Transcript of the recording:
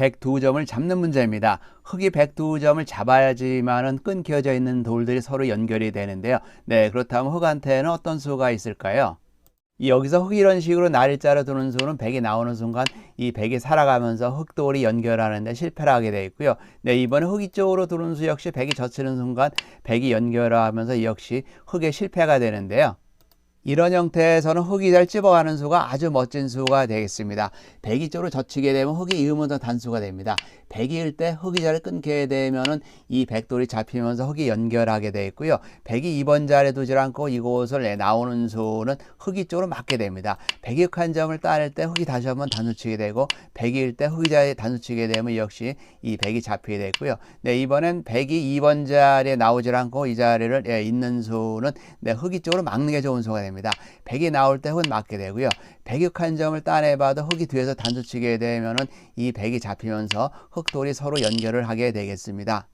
102점을 잡는 문제입니다. 흙이 102점을 잡아야지만은 끊겨져 있는 돌들이 서로 연결이 되는데요. 네, 그렇다면 흙한테는 어떤 수가 있을까요? 여기서 흙 이런 식으로 날짜로 두는 수는 100이 나오는 순간 이 100이 살아가면서 흙돌이 연결하는데 실패를 하게 되어 있고요. 네, 이번에 흙 이 쪽으로 두는 수 역시 100이 젖히는 순간 100이 연결하면서 역시 흙의 실패가 되는데요. 이런 형태에서는 흙이 잘 찝어가는 수가 아주 멋진 수가 되겠습니다. 100이 쪽으로 젖히게 되면 흙이 이으면서 단수가 됩니다. 100이일 때 흙이 잘 끊게 되면은 이 백돌이 잡히면서 흙이 연결하게 되어 있고요. 100이 2번 자리에 두질 않고 이곳을 내 나오는 수는 흙이 쪽으로 맞게 됩니다. 100이 한 점을 따낼 때 흙이 다시 한번 단수치게 되고 100이일 때 흙이 자리에 단수치게 되면 역시 이 100이 잡히게 되고요. 네, 이번엔 100이 2번 자리에 나오질 않고 이 자리를 예, 있는 수는 네, 흙이 쪽으로 막는 게 좋은 수가 됩니다. 100이 나올 때 흙은 맞게 되고요. 106한 점을 따내봐도 흙이 뒤에서 단수치게 되면은 이 100이 잡히면서 흙돌이 서로 연결을 하게 되겠습니다.